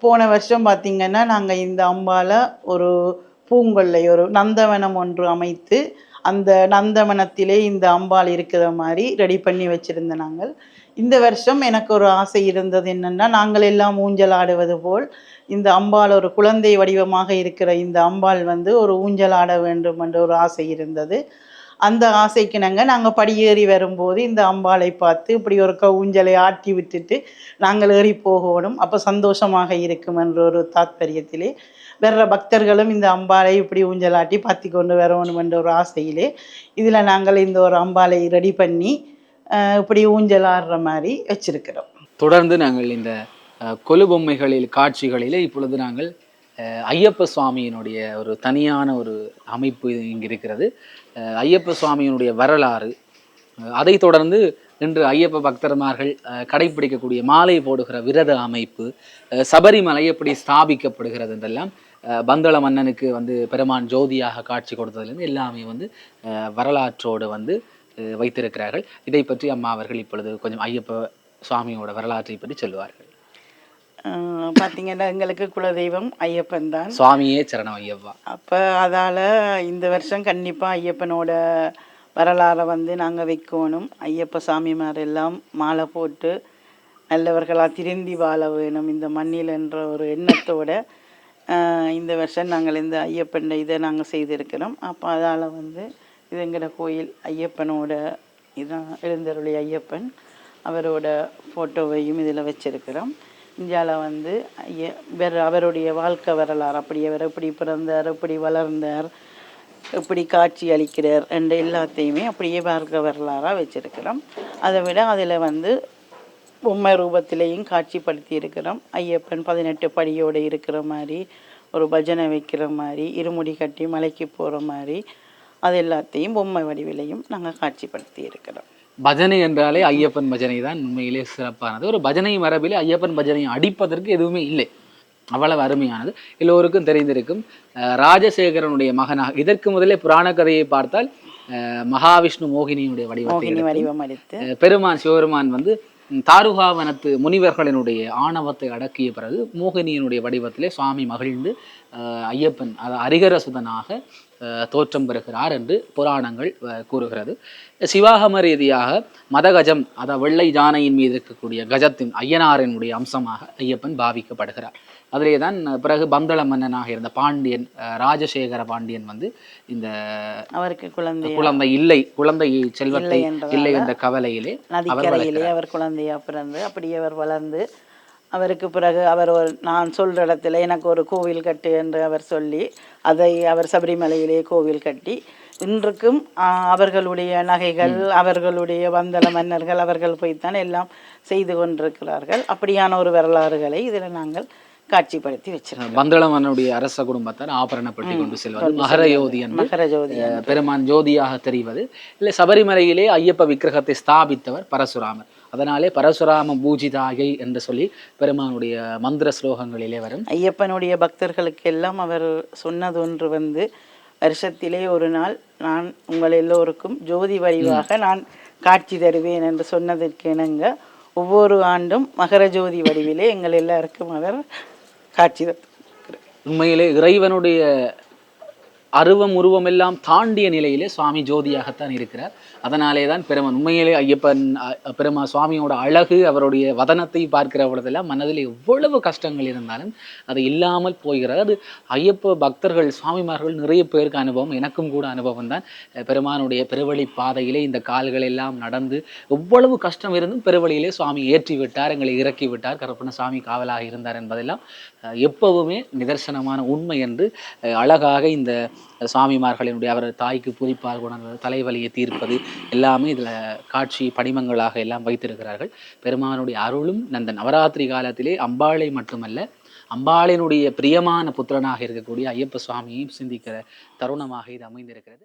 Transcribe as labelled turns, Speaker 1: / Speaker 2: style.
Speaker 1: போன வருஷம் பார்த்திங்கன்னா நாங்கள் இந்த அம்பால ஒரு பூங்கொல்லை ஒரு நந்தவனம் ஒன்று அமைத்து அந்த நந்தவனத்திலே இந்த அம்பாள் இருக்கிற மாதிரி ரெடி பண்ணி வச்சுருந்த நாங்கள். இந்த வருஷம் எனக்கு ஒரு ஆசை இருந்தது என்னென்னா நாங்கள் எல்லாம் ஊஞ்சல் ஆடுவது போல் இந்த அம்பாள் ஒரு குழந்தை வடிவமாக இருக்கிற இந்த அம்பாள் வந்து ஒரு ஊஞ்சல் ஆட வேண்டும் என்ற ஒரு ஆசை இருந்தது. அந்த ஆசைக்கு நாங்கள் நாங்கள் படியேறி வரும்போது இந்த அம்பாளை பார்த்து இப்படி ஒரு க- ஊஞ்சலை ஆட்டி விட்டுட்டு நாங்கள் ஏறி போகணும். அப்போ சந்தோஷமாக இருக்கும் என்ற ஒரு தாத்பரியத்திலே வர்ற பக்தர்களும் இந்த அம்பாளை இப்படி ஊஞ்சலாட்டி பார்த்தி கொண்டு வரணும் என்ற ஒரு ஆசையிலே இதில் நாங்கள் இந்த ஒரு அம்பாளை ரெடி பண்ணி இப்படி ஊஞ்சல் ஆடுற மாதிரி வச்சுருக்கிறோம்.
Speaker 2: தொடர்ந்து நாங்கள் இந்த கொலு பொம்மைகளில் காட்சிகளிலே இப்பொழுது நாங்கள் ஐயப்ப சுவாமியினுடைய ஒரு தனியான ஒரு அமைப்பு இங்கு இருக்கிறது ஐயப்ப சுவாமியினுடைய வரலாறு அதை அதைத் தொடர்ந்து இன்று ஐயப்ப பக்தர்மார்கள் கடைபிடிக்கக்கூடிய கடைப்பிடிக்கக்கூடிய மாலை போடுகிற விரத அமைப்பு சபரிமலை எப்படி ஸ்தாபிக்கப்படுகிறது என்றெல்லாம் பந்தள மன்னனுக்கு வந்து பெருமான் ஜோதியாக காட்சி கொடுத்ததுலேருந்து எல்லாமே வந்து வரலாற்றோடு வந்து வைத்திருக்கிறார்கள். இதை பற்றி அம்மா அவர்கள் இப்பொழுது கொஞ்சம் ஐயப்ப சுவாமியோட வரலாற்றை பற்றி சொல்லுவார்கள்.
Speaker 1: பார்த்தீங்கன்னா எங்களுக்கு குலதெய்வம் ஐயப்பன் தான்.
Speaker 2: சுவாமியே சரணம் ஐயப்பா.
Speaker 1: அப்போ அதால் இந்த வருஷம் கண்டிப்பாக ஐயப்பனோட வரலாறை வந்து நாங்கள் வைக்கணும். ஐயப்ப சாமிமார் எல்லாம் மாலை போட்டு நல்லவர்களாக திருந்தி வாழ வேணும். இந்த மண்ணில் என்ற ஒரு எண்ணத்தோட இந்த வருஷம் நாங்கள் இந்த ஐயப்பன் இதை நாங்கள் செய்திருக்கிறோம். அப்போ அதால் வந்து இது எங்களோட கோயில் ஐயப்பனோட இதான் எழுந்தருளி ஐயப்பன் அவரோட ஃபோட்டோவையும் இதில் வச்சிருக்கிறோம். இந்தியாவில் வந்து ஐய வேறு அவருடைய வாழ்க்கை வரலாறு அப்படி அவர் எப்படி பிறந்தார் எப்படி வளர்ந்தார் எப்படி காட்சி அளிக்கிறார் என்ற எல்லாத்தையுமே அப்படியே வாழ்க்கை வரலாறாக வச்சுருக்கிறோம். அதை விட அதில் வந்து பொம்மை ரூபத்திலையும் காட்சிப்படுத்தி இருக்கிறோம். ஐயப்பன் பதினெட்டு படியோடு இருக்கிற மாதிரி ஒரு பஜனை வைக்கிற மாதிரி இருமுடி கட்டி மலைக்கு போகிற மாதிரி அது எல்லாத்தையும் பொம்மை வடிவிலையும் நாங்கள் காட்சிப்படுத்தி இருக்கிறோம்.
Speaker 2: பஜனை என்றாலே ஐயப்பன் பஜனை தான் உண்மையிலே சிறப்பானது. ஒரு பஜனை மரபிலே ஐயப்பன் பஜனையை அடிப்பதற்கு எதுவுமே இல்லை. அவ்வளவு அருமையானது. எல்லோருக்கும் தெரிந்திருக்கும் ராஜசேகரனுடைய மகனாக இதற்கு முதலே புராண கதையை பார்த்தால் அஹ், மகாவிஷ்ணு மோகினியினுடைய
Speaker 1: வடிவம்
Speaker 2: பெருமான் சிவபெருமான் வந்து தாருகாவனத்து முனிவர்களினுடைய ஆணவத்தை அடக்கிய பிறகு மோகினியினுடைய வடிவத்திலே சுவாமி மகிழ்ந்து ஐயப்பன் அது அரிகரசுதனாக தோற்றம் பெறுகிறார் என்று புராணங்கள் கூறுகிறது. சிவாகம ரீதியாக மதகஜம் அதாவது வெள்ளை ஜானையின் மீது இருக்கக்கூடிய கஜத்தின் ஐயனாரினுடைய அம்சமாக ஐயப்பன் பாவிக்கப்படுகிறார். அதிலே தான் பிறகு பந்தள மன்னனாக இருந்த பாண்டியன் ராஜசேகர பாண்டியன் வந்து இந்த
Speaker 1: அவருக்கு குழந்தை
Speaker 2: குழந்தை இல்லை குழந்தை செல்வத்தை
Speaker 1: இல்லை
Speaker 2: என்ற கவலையிலே
Speaker 1: நதிக்கரையிலே அவர் குழந்தையா பிறந்து அப்படியே அவர் வளர்ந்து அவருக்கு பிறகு அவர் ஒரு நான் சொல்ற இடத்துல எனக்கு ஒரு கோவில் கட்டு என்று அவர் சொல்லி அதை அவர் சபரிமலையிலே கோவில் கட்டி இன்றுக்கும் அவர்களுடைய நகைகள் அவர்களுடைய வந்தள மன்னர்கள் அவர்கள் போய்த்தான் எல்லாம் செய்து கொண்டிருக்கிறார்கள். அப்படியான ஒரு வரலாறுகளை இதில் நாங்கள் காட்சிப்படுத்தி வச்சிருக்கோம்
Speaker 2: பந்தளமன்னுடைய அரச குடும்பத்தார் ஆபரணப்பட்டி கொண்டு செல்வது. மகர யோதி என்று
Speaker 1: மகர ஜோதி
Speaker 2: அஹ், பெருமான் ஜோதியாக தெரிவது. இல்லை சபரிமலையிலே ஐயப்ப விக்கிரகத்தை ஸ்தாபித்தவர் பரசுராமர். அதனாலே பரசுராம பூஜிதாயை என்று சொல்லி பெருமானுடைய மந்திர ஸ்லோகங்களிலே வரும்.
Speaker 1: ஐயப்பனுடைய பக்தர்களுக்கெல்லாம் அவர் சொன்னது ஒன்று வந்து வருஷத்திலே ஒரு நாள் நான் உங்கள் எல்லோருக்கும் ஜோதி வடிவாக நான் காட்சி தருவேன் என்று சொன்னதற்கு இணங்க ஒவ்வொரு ஆண்டும் மகர ஜோதி வடிவிலே எங்கள் எல்லாருக்கும் அவர் காட்சி
Speaker 2: உண்மையிலே இறைவனுடைய அருவம் உருவம் எல்லாம் தாண்டிய நிலையிலே சுவாமி ஜோதியாகத்தான் இருக்கிறார். அதனாலே தான் பெருமன் உண்மையிலே ஐயப்பன் பெருமா சுவாமியோட அழகு அவருடைய வதனத்தை பார்க்கிற பொழுதெல்லாம் மனதில் எவ்வளவு கஷ்டங்கள் இருந்தாலும் அது இல்லாமல் போகிறது. அது ஐயப்ப பக்தர்கள் சுவாமிமார்கள் நிறைய பேருக்கு அனுபவம் எனக்கும் கூட அனுபவம் தான். பெருமானுடைய பெருவழி பாதையிலே இந்த கால்கள் எல்லாம் நடந்து எவ்வளவு கஷ்டம் இருந்தும் பெருவழியிலே சுவாமி ஏற்றி விட்டார் எங்களை இறக்கி விட்டார் கருப்பண்ண சுவாமி காவலாக இருந்தார் என்பதெல்லாம் எப்பவுமே நிதர்சனமான உண்மை என்று அழகாக இந்த சுவாமிமார்களினுடைய அவர் தாய்க்கு புதிப்பால் குணங்கள் தலைவலியை தீர்ப்பது எல்லாமே இதில் காட்சி படிமங்களாக எல்லாம் வைத்திருக்கிறார்கள். பெருமானுடைய அருளும் அந்த நவராத்திரி காலத்திலே அம்பாளை மட்டுமல்ல அம்பாளினுடைய பிரியமான புத்திரனாக இருக்கக்கூடிய ஐயப்ப சுவாமியையும் சிந்திக்கிற தருணமாக இது அமைந்திருக்கிறது.